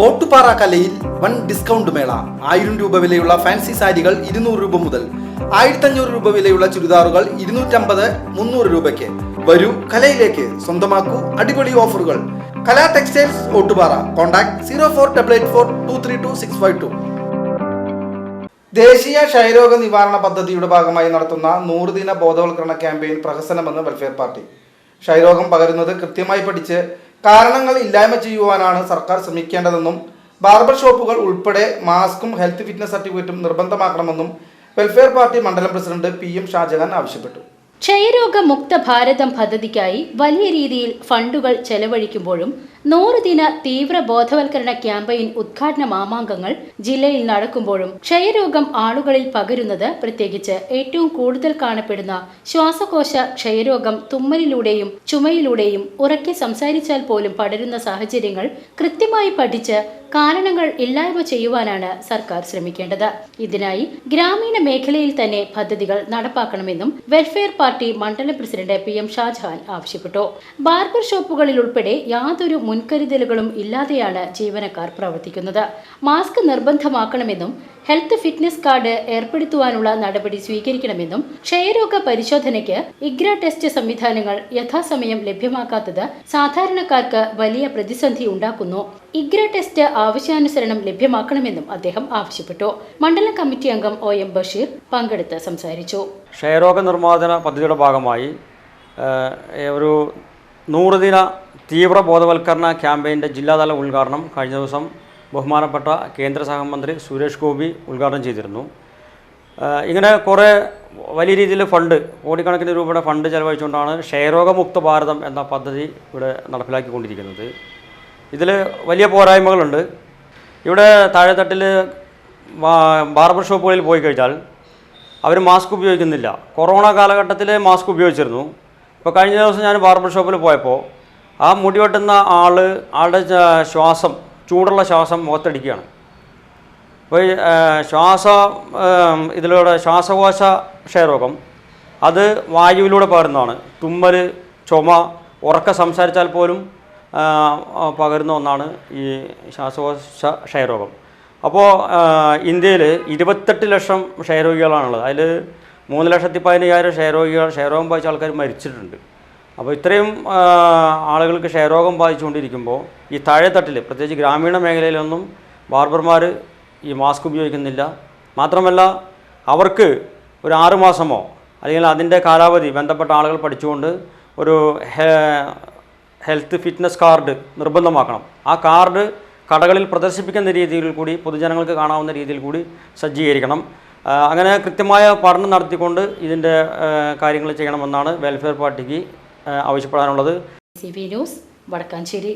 ഓട്ടുപാറ കലയിൽ one discount മേള. ആയിരം രൂപ വിലയുള്ള ഫാൻസി സാരികൾ ഇരുന്നൂറ് രൂപ മുതൽ ആയിരത്തഞ്ഞൂറ് രൂപ വിലയുള്ള ചുരിദാറുകൾ ഇരുന്നൂറ്റമ്പത് മുന്നൂറ് രൂപയ്ക്ക്. വരൂ കലയിലേക്ക്. സ്വന്തമാക്കൂ അടിപൊളി ഓഫറുകൾ. Kala textiles Ottupara. Contact zero four double eight four two three two six five two. ദേശീയ ക്ഷയരോഗ നിവാരണ പദ്ധതിയുടെ ഭാഗമായി നടത്തുന്ന നൂറുദിന ബോധവൽക്കരണ ക്യാമ്പയിൻ പ്രഹസനമെന്ന് വെൽഫെയർ പാർട്ടി. ക്ഷയരോഗം പകരുന്നത് കൃത്യമായി പഠിച്ച് കാരണങ്ങൾ ഇല്ലായ്മ ചെയ്യുവാനാണ് സർക്കാർ ശ്രമിക്കേണ്ടതെന്നും ബാർബർ ഷോപ്പുകൾ ഉൾപ്പെടെ മാസ്കും ഹെൽത്ത് ഫിറ്റ്നസ് സർട്ടിഫിക്കറ്റും നിർബന്ധമാക്കണമെന്നും വെൽഫെയർ പാർട്ടി മണ്ഡലം പ്രസിഡന്റ് പി എം ഷാജഹാൻ ആവശ്യപ്പെട്ടു. ക്ഷയരോഗമുക്ത ഭാരതം പദ്ധതിക്കായി വലിയ രീതിയിൽ ഫണ്ടുകൾ ചെലവഴിക്കുമ്പോഴും നൂറ് ദിന തീവ്ര ബോധവൽക്കരണ ക്യാമ്പയിൻ ഉദ്ഘാടന മാമാങ്കങ്ങൾ ജില്ലയിൽ നടക്കുമ്പോഴും ക്ഷയരോഗം ആളുകളിൽ പകരുന്നത് പ്രത്യേകിച്ച് ഏറ്റവും കൂടുതൽ കാണപ്പെടുന്ന ശ്വാസകോശ ക്ഷയരോഗം തുമ്മലിലൂടെയും ചുമയിലൂടെയും ഉറക്കെ സംസാരിച്ചാൽ പോലും പടരുന്ന സാഹചര്യങ്ങൾ കൃത്യമായി പഠിച്ച് കാരണങ്ങൾ ഇല്ലായ്മ ചെയ്യുവാനാണ് സർക്കാർ ശ്രമിക്കേണ്ടത്. ഇതിനായി ഗ്രാമീണ മേഖലയിൽ തന്നെ പദ്ധതികൾ നടപ്പാക്കണമെന്നും വെൽഫെയർ പാർട്ടി മണ്ഡലം പ്രസിഡന്റ് പി എം ഷാജഹാൻ ആവശ്യപ്പെട്ടു. ബാർബർ ഷോപ്പുകളിൽ ഉൾപ്പെടെ യാതൊരു മുൻകരുതലുകളും ഇല്ലാതെയാണ് ജീവനക്കാർ പ്രവർത്തിക്കുന്നത്. മാസ്ക് നിർബന്ധമാക്കണമെന്നും ഹെൽത്ത് ഫിറ്റ്നസ് കാർഡ് ഏർപ്പെടുത്തുവാനുള്ള നടപടി സ്വീകരിക്കണമെന്നും ക്ഷയരോഗ പരിശോധനയ്ക്ക് ഇഗ്ര ടെസ്റ്റ് സംവിധാനങ്ങൾ യഥാസമയം ലഭ്യമാക്കാത്തത് സാധാരണക്കാർക്ക് വലിയ പ്രതിസന്ധി ഉണ്ടാക്കുന്നു. ഇഗ്ര ടെസ്റ്റ് ആവശ്യാനുസരണം ലഭ്യമാക്കണമെന്നും അദ്ദേഹം ആവശ്യപ്പെട്ടു. മണ്ഡലം കമ്മിറ്റി അംഗം ഒ എം ബഷീർ പങ്കെടുത്ത് സംസാരിച്ചു. ക്ഷയരോഗ നിർമ്മാർജന പദ്ധതിയുടെ ഭാഗമായി ഒരു നൂറ് ദിന തീവ്ര ബോധവൽക്കരണ ക്യാമ്പയിന്റെ ജില്ലാതല ഉദ്ഘാടനം കഴിഞ്ഞ ദിവസം ബഹുമാനപ്പെട്ട കേന്ദ്ര സഹമന്ത്രി സുരേഷ് ഗോപി ഉദ്ഘാടനം ചെയ്തിരുന്നു. ഇങ്ങനെ കുറേ വലിയ രീതിയിൽ ഫണ്ട് കോടിക്കണക്കിന് രൂപയുടെ ഫണ്ട് ചെലവഴിച്ചുകൊണ്ടാണ് ക്ഷയരോഗമുക്ത ഭാരതം എന്ന പദ്ധതി ഇവിടെ നടപ്പിലാക്കിക്കൊണ്ടിരിക്കുന്നത്. ഇതിൽ വലിയ പോരായ്മകളുണ്ട്. ഇവിടെ താഴെത്തട്ടിൽ ബാർബർ ഷോപ്പുകളിൽ പോയി കഴിഞ്ഞാൽ അവർ മാസ്ക് ഉപയോഗിക്കുന്നില്ല. കൊറോണ കാലഘട്ടത്തിൽ മാസ്ക് ഉപയോഗിച്ചിരുന്നു. ഇപ്പോൾ കഴിഞ്ഞ ദിവസം ഞാൻ ബാർബർ ഷോപ്പിൽ പോയപ്പോൾ ആ മുടി വെട്ടുന്ന ആൾ ആളുടെ ശ്വാസം ചൂടുള്ള ശ്വാസം മുഖത്തടിക്കുകയാണ്. അപ്പോൾ ശ്വാസ ഇതിലൂടെ ശ്വാസകോശ ക്ഷയരോഗം അത് വായുവിലൂടെ പകരുന്നതാണ്. തുമ്മൽ ചുമ ഉറക്ക സംസാരിച്ചാൽ പോലും പകരുന്ന ഒന്നാണ് ഈ ശ്വാസകോശ ക്ഷയരോഗം. അപ്പോൾ ഇന്ത്യയിൽ ഇരുപത്തെട്ട് ലക്ഷം ക്ഷയരോഗികളാണുള്ളത്. അതിൽ മൂന്ന് ലക്ഷത്തി പതിനയ്യായിരം ക്ഷയരോഗികൾ ക്ഷയരോഗം ബാധിച്ച ആൾക്കാർ മരിച്ചിട്ടുണ്ട്. അപ്പോൾ ഇത്രയും ആളുകൾക്ക് ക്ഷയരോഗം ബാധിച്ചുകൊണ്ടിരിക്കുമ്പോൾ ഈ താഴെത്തട്ടിൽ പ്രത്യേകിച്ച് ഗ്രാമീണ മേഖലയിലൊന്നും ബാർബർമാർ ഈ മാസ്ക് ഉപയോഗിക്കുന്നില്ല. മാത്രമല്ല അവർക്ക് ഒരു ആറുമാസമോ അല്ലെങ്കിൽ അതിന്റെ കാലാവധി ബന്ധപ്പെട്ട ആളുകൾ പഠിച്ചുകൊണ്ട് ഒരു ഹെൽത്ത് ഫിറ്റ്നസ് കാർഡ് നിർബന്ധമാക്കണം. ആ കാർഡ് കടകളിൽ പ്രദർശിപ്പിക്കുന്ന രീതിയിൽ കൂടി പൊതുജനങ്ങൾക്ക് കാണാവുന്ന രീതിയിൽ കൂടി സജ്ജീകരിക്കണം. അങ്ങനെ കൃത്യമായ പഠനം നടത്തിക്കൊണ്ട് ഇതിന്റെ കാര്യങ്ങൾ ചെയ്യണമെന്നാണ് വെൽഫെയർ പാർട്ടിക്ക് ആവശ്യപ്പെടാനുള്ളത്. C B news Vadakkancherry.